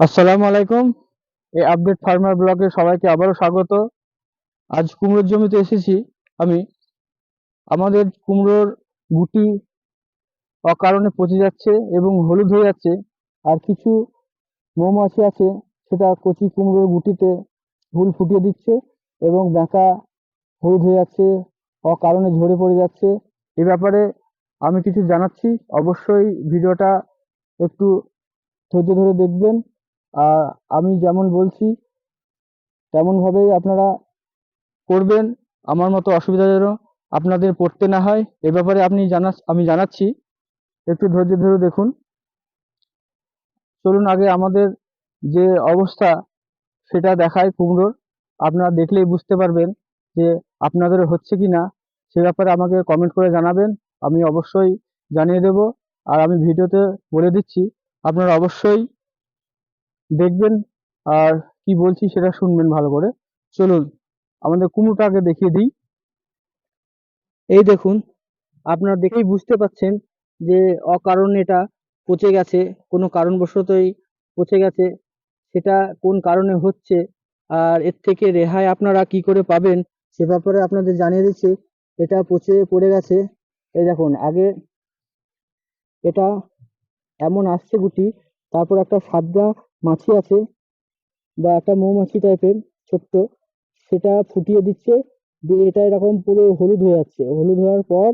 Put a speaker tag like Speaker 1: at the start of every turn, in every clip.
Speaker 1: আসসালামু আলাইকুম। এই আপডেট ফার্মার ব্লগে সবাইকে আবারও স্বাগত। আজ কুমড়োর জমিতে এসেছি আমি। আমাদের কুমড়োর গুটি অকারণে পচে যাচ্ছে এবং হলুদ হয়ে যাচ্ছে। আর কিছু মৌমাছি আছে, সেটা কচি কুমড়োর গুটিতে ফুল ফুটিয়ে দিচ্ছে এবং ব্যাঁকা হলুদ হয়ে যাচ্ছে, অকারণে ঝরে পড়ে যাচ্ছে। এ ব্যাপারে আমি কিছু জানাচ্ছি। অবশ্যই ভিডিওটা একটু ধৈর্য ধরে দেখবেন। আমি যেমন বলছি, তেমনভাবেই আপনারা করবেন। আমার মতো অসুবিধা যেন আপনাদের পড়তে না হয়। এ ব্যাপারে আপনি জানা, আমি জানাচ্ছি। একটু ধৈর্য ধরে দেখুন। চলুন আগে আমাদের যে অবস্থা, সেটা দেখায় কুমড়োর। আপনারা দেখলেই বুঝতে পারবেন যে আপনাদের হচ্ছে কি না। সে ব্যাপারে আমাকে কমেন্ট করে জানাবেন। আমি অবশ্যই জানিয়ে দেব। আর আমি ভিডিওতে বলে দিচ্ছি, আপনারা অবশ্যই দেখবেন আর কি বলছি সেটা শুনবেন ভালো করে। চলুন, আমাদের কুমড়োটা আগে দেখিয়ে দিই। এই দেখুন, আপনারা দেখেই বুঝতে পাচ্ছেন যে অকারণে এটা পচে গেছে, কোনো কারণবশতই পচে গেছে, সেটা কোন কারণে হচ্ছে, আর এর থেকে রেহাই আপনারা কি করে পাবেন, সে ব্যাপারে আপনাদের জানিয়ে দিচ্ছি। এটা পচে পড়ে গেছে, এই দেখুন, আগে এটা এমন আসছে গুটি, তারপর একটা সাদা মাছি আছে বা একটা মৌমাছি টাইপের ছোট্ট, সেটা ফুটিয়ে দিচ্ছে, দিয়ে এটা এরকম পুরো হলুদ হয়ে যাচ্ছে। হলুদ হওয়ার পর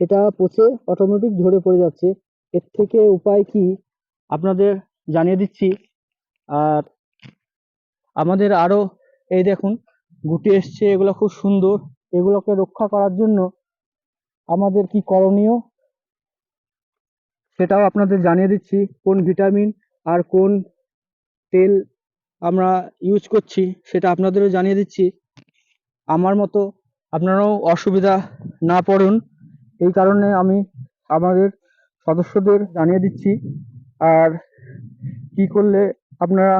Speaker 1: এটা পচে অটোমেটিক ঝরে পড়ে যাচ্ছে। এর থেকে উপায় কি? আপনাদের জানিয়ে দিচ্ছি। আর আমাদের আরও এই দেখুন, গুটি এসছে, এগুলো খুব সুন্দর। এগুলোকে রক্ষা করার জন্য আমাদের কি করণীয়? সেটাও আপনাদের জানিয়ে দিচ্ছি, কোন ভিটামিন আর কোন তেল আমরা ইউজ করছি, সেটা আপনাদেরও জানিয়ে দিচ্ছি। আমার মতো আপনারাও অসুবিধা না পড়ুন, এই কারণে আমি আমাদের সদস্যদের জানিয়ে দিচ্ছি। আর কি করলে আপনারা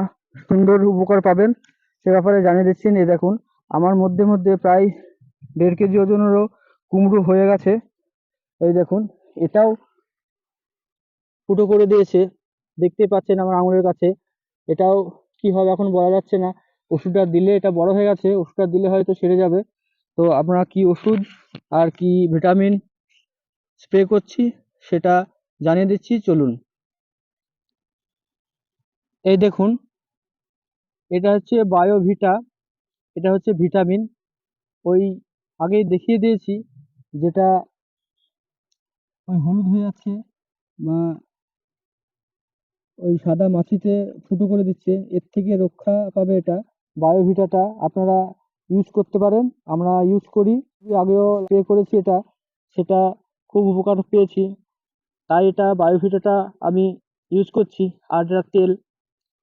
Speaker 1: সুন্দর উপকার পাবেন, সে ব্যাপারে জানিয়ে দিচ্ছেন এই দেখুন, আমার মধ্যে মধ্যে প্রায় দেড় কেজি ওজনেরও কুমড়ো হয়ে গেছে। এই দেখুন, এটাও ফুটো করে দিয়েছে। দেখতে পাচ্ছেন আমার আঙুলের কাছে। এটাও কি হবে এখন বলা যাচ্ছে না। ওষুধটা দিলে এটা বড় হয়ে গেছে, ওষুধটা দিলে হয়তো সেরে যাবে। তো আমরা কি ওষুধ আর কি ভিটামিন স্প্রে করছি সেটা জানিয়ে দিচ্ছি, চলুন। এই দেখুন, এটা হচ্ছে বায়োভিটা, এটা হচ্ছে ভিটামিন। ওই আগেই দেখিয়ে দিয়েছি, যেটা ওই হলুদ হয়ে যাচ্ছে ওই সাদা মাছিতে ফুটো করে দিচ্ছে। এর থেকে রক্ষা পাবে এটা। বায়োভিটাটা আপনারা ইউজ করতে পারেন। আমরা ইউজ করি। আগেও স্প্রে করেছি এটা। সেটা খুব উপকার পেয়েছি। তাই এটা বায়োভিটাটা আমি ইউজ করছি। আর তেল।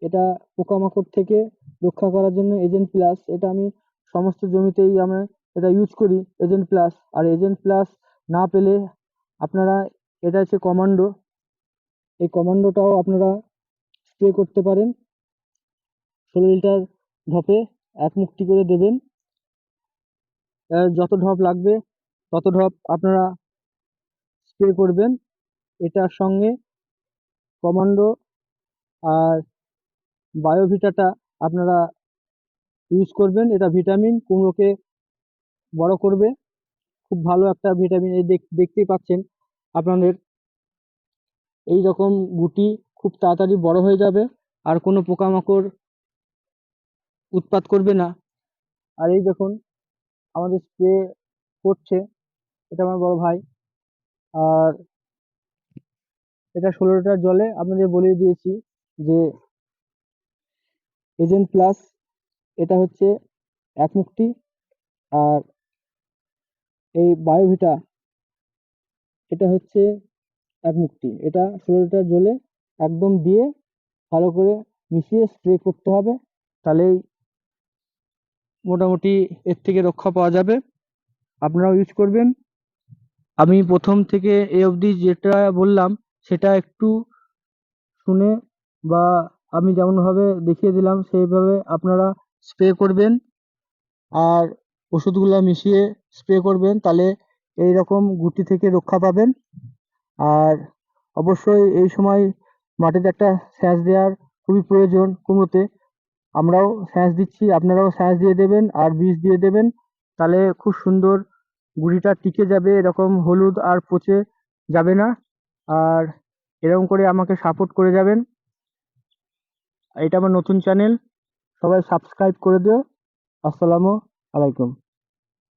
Speaker 1: এটা পোকামাকড় থেকে রক্ষা করার জন্য এজেন্ট প্লাস এটা আমি সমস্ত জমিতেই আমরা এটা ইউজ করি এজেন্ট প্লাস আর এজেন্ট প্লাস না পেলে আপনারা, এটা হচ্ছে কমান্ডো এই কমান্ডোটাও আপনারা স্প্রে করতে পারেন। ষোলো লিটার ঢপে এক মুক্তি করে দেবেন। যত ঢপ লাগবে, তত ঢপ আপনারা স্প্রে করবেন। এটার সঙ্গে কমান্ডো আর বায়োভিটাটা আপনারা ইউজ করবেন। এটা ভিটামিন, কুমড়োকে বড় করবে। খুব ভালো একটা ভিটামিন, এই দেখ- দেখতেই পাচ্ছেন আপনাদের। এই রকম গুটি খুব তাড়াতাড়ি বড় হয়ে যাবে আর কোনো পোকামাকড় উৎপাত করবে না। আর এই দেখুন, আমাদের স্প্রে করছে এটা আমার বড় ভাই। আর এটা ষোলো লিটার জলে আপনাদের বলে দিয়েছি যে এজেন্ট প্লাস এটা হচ্ছে এক মুক্তি। আর এই বায়োভিটা এটা হচ্ছে এক মুক্তি। এটা ষোলো লিটার জলে একদম দিয়ে ভালো করে মিশিয়ে স্প্রে করতে হবে। তাহলেই মোটামুটি এর থেকে রক্ষা পাওয়া যাবে। আপনারাও ইউজ করবেন। আমি প্রথম থেকে এ অবধি যেটা বললাম, সেটা একটু শুনে বা আমি যেমনভাবে দেখিয়ে দিলাম, সেইভাবে আপনারা স্প্রে করবেন। আর ওষুধগুলো মিশিয়ে স্প্রে করবেন, তাহলে এই রকম গুটি থেকে রক্ষা পাবেন। আর অবশ্যই এই সময় মাটিতে একটা সেচ দেওয়ার খুবই প্রয়োজন কুমড়োতে আমরাও স্যাঁচ দিচ্ছি, আপনারাও স্যাঁচ দিয়ে দেবেন আর বীজ দিয়ে দেবেন। তাহলে খুব সুন্দর গুড়িটা টিকে যাবে, এরকম হলুদ আর পচে যাবে না। আর এরকম করে আমাকে সাপোর্ট করে যাবেন। এটা আমার নতুন চ্যানেল সবাই সাবস্ক্রাইব করে দিও। আসসালামু আলাইকুম।